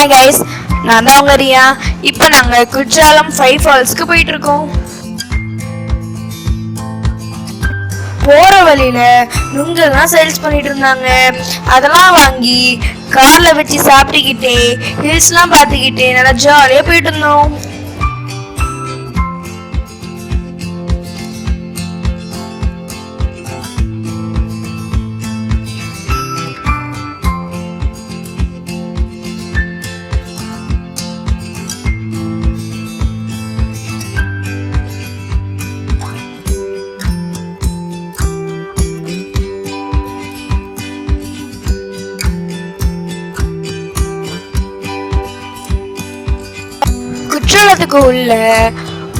Hi guys நான் தான் உங்க ரியா. இப்போ நாங்கள் குற்றாலம் ஃபைவ் ஃபால்ஸ்க்கு போயிட்டு இருக்கோம் போற வழியில நுங்கெல்லாம் சேல்ஸ் பண்ணிட்டு இருந்தாங்க. அதெல்லாம் வாங்கி கார்ல வச்சு சாப்பிட்டுக்கிட்டே ஹில்ஸ்லாம் பார்த்துக்கிட்டே நல்லா ஜாலியாக போயிட்டு இருந்தோம். குற்றாலத்துக்கு உள்ள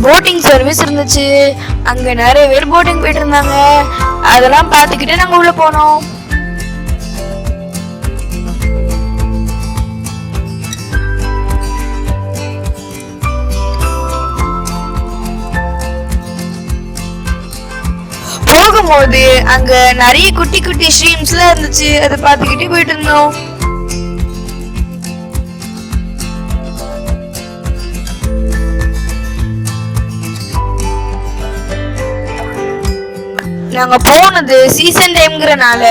போட்டிங் சர்வீஸ் இருந்துச்சு. அங்கே நிறைய பேர் போட்டிங் போயிட்டு இருந்தாங்க. அதெல்லாம் பார்த்துக்கிட்டு நாங்கள் உள்ளே போனோம். போகும்போது அங்க நிறைய குட்டி குட்டி ஸ்ட்ரீம்ஸ்லாம் இருந்துச்சு. அதை பார்த்துக்கிட்டே போயிட்டு இருந்தோம். நாங்க போனது சீசன் டைம்ங்கிறனால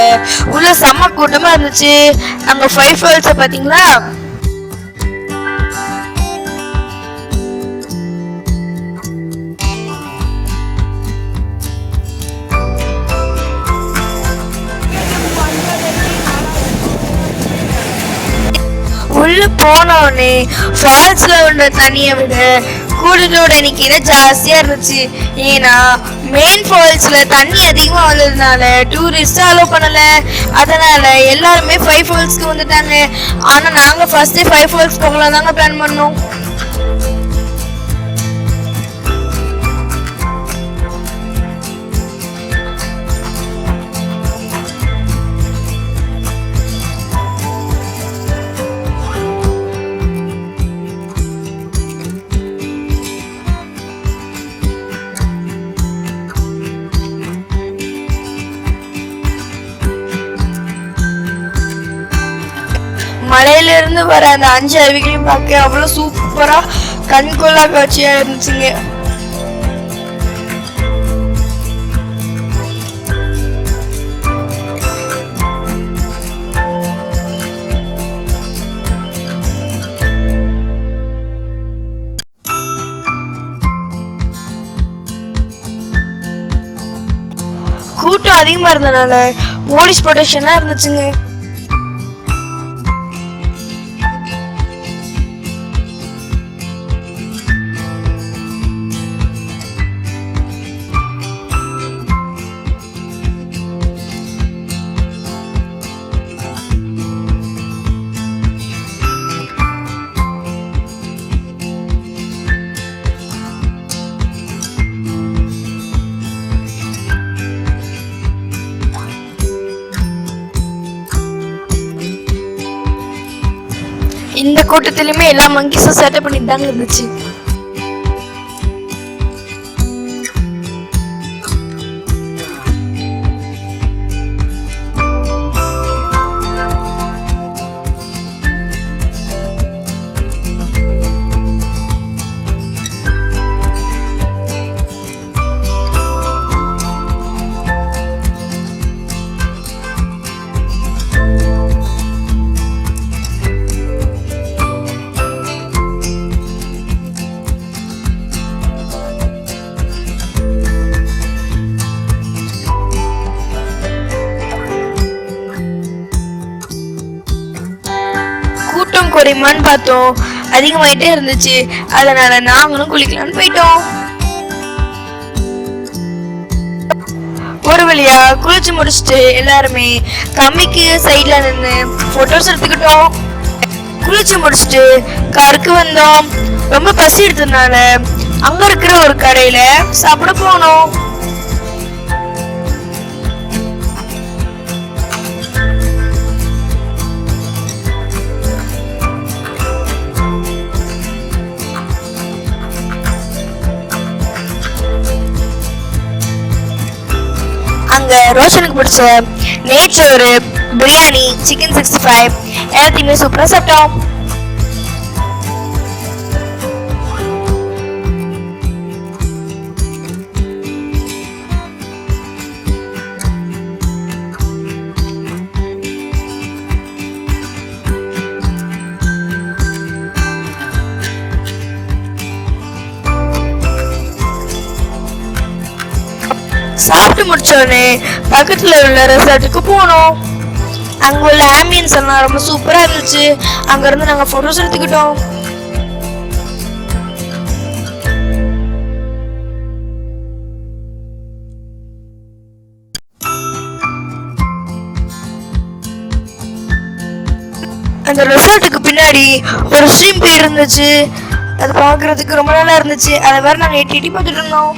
உள்ள செம்ம கூட்டமா இருந்துச்சு. அங்க ஃபைவ் ஃபால்ஸ் பாத்தீங்களா? உள்ள போனோடனே ஃபால்ஸ்ல உள்ள தண்ணியை விட கூட்டத்தோட எண்ணிக்கை ஜாஸ்தியா இருந்துச்சு. ஏன்னா மெயின் ஃபால்ஸில் தண்ணி அதிகமாக வந்ததுனால டூரிஸ்ட்டும் அலோவ் பண்ணலை. அதனால் எல்லாருமே ஃபைவ் ஃபால்ஸ்க்கு வந்துட்டாங்க. ஆனால் நாங்கள் ஃபஸ்ட்டே ஃபைவ் ஃபால்ஸ் போகலாம் தாங்க பிளான் பண்ணோம். மலையிலிருந்து வர அந்த அஞ்சு அருவிகளையும் பார்க்க அவ்வளவு சூப்பரா கண்கொள்ளா காட்சியா இருந்துச்சுங்க. கூட்டம் அதிகமா இருந்தனால போலீஸ் ப்ரொடெக்ஷன்லாம் இருந்துச்சுங்க. இந்த கூட்டத்திலுமே எல்லா மங்கிஸும் சேட்டை பண்ணிட்டு தாங்க இருந்துச்சு. குறையுமான்னு பார்த்தோம். அதிகமாயிட்டே இருந்துச்சு. அதனால நாங்களும் குளிக்கலாம்னு போயிட்டோம். ஒரு வழியா குளிச்சு முடிச்சுட்டு எல்லாருமே கம்மிக்கு சைட்ல நின்று போட்டோஸ் எடுத்துக்கிட்டோம் குளிச்சு முடிச்சுட்டு கருக்கு வந்தோம். ரொம்ப பசி எடுத்ததுனால அங்க இருக்கிற ஒரு கடையில சாப்பிட போனோம். அங்க ரோஷனுக்கு பிடிச்ச நெய்ச்சோறு பிரியாணி சிக்கன் சிக்ஸ்டி ஃபைவ் எல்லாத்தையுமே சூப்பராக சாப்பிட்டோம். முடிச்சோடனே பக்கத்துல உள்ள ரெசார்ட்டுக்கு போனோம். அங்க உள்ள ஆம்பியன்ஸ் எல்லாம் ரொம்ப சூப்பரா இருந்துச்சு. அங்க இருந்து நாங்க போட்டோஸ் எடுத்துக்கிட்டோம். அந்த ரெசார்ட்டுக்கு பின்னாடி ஒரு ஸ்ட்ரீம் போய் இருந்துச்சு. அது பாக்குறதுக்கு ரொம்ப நல்லா இருந்துச்சு. அதை வேற நாங்க எட்டி எட்டி பார்த்துட்டு இருந்தோம்.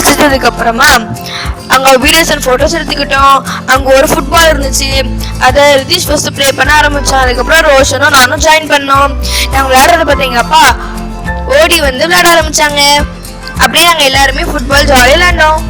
ஸ்ரீமலை அப்புறமா அங்க வீடியோஸ் அண்ட் போட்டோஸ் எடுத்துக்கிட்டோம். அங்க ஒரு ஃபுட்பால் இருந்துச்சு. அதை ரிதீஷ் ஃபர்ஸ்ட் ப்ளே பண்ண ஆரம்பிச்சோம் அதுக்கப்புறம் ரோஷனும் நானும் ஜாயின் பண்ணோம். நாங்க விளையாடுறத பார்த்தீங்கப்பா ஓடி வந்து விளையாட ஆரம்பிச்சாங்க. அப்படியே நாங்க எல்லாருமே ஃபுட்பால் ஜாலியாக விளையாண்டோம்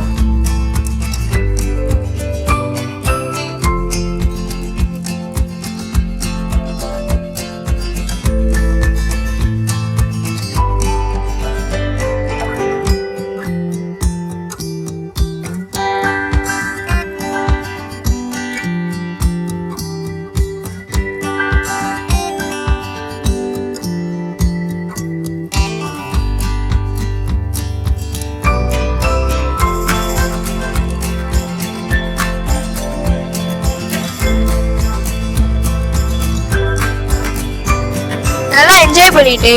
பண்ணிட்டு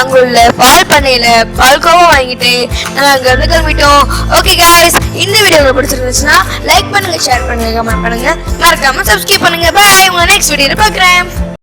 அங்க உள்ள பால் பண்ணையில பால்கோவா வாங்கிட்டு நாங்க அங்க இருந்து கிளம்பிட்டோம். ஓகே காய்ஸ் இந்த வீடியோ உங்களுக்கு பிடிச்சிருந்துச்சுன்னா லைக் பண்ணுங்க ஷேர் பண்ணுங்க கமெண்ட் பண்ணுங்க. மறக்காம சப்ஸ்கிரைப் பண்ணுங்க. பாய் உங்க நெக்ஸ்ட் வீடியோல பார்க்கறேன்.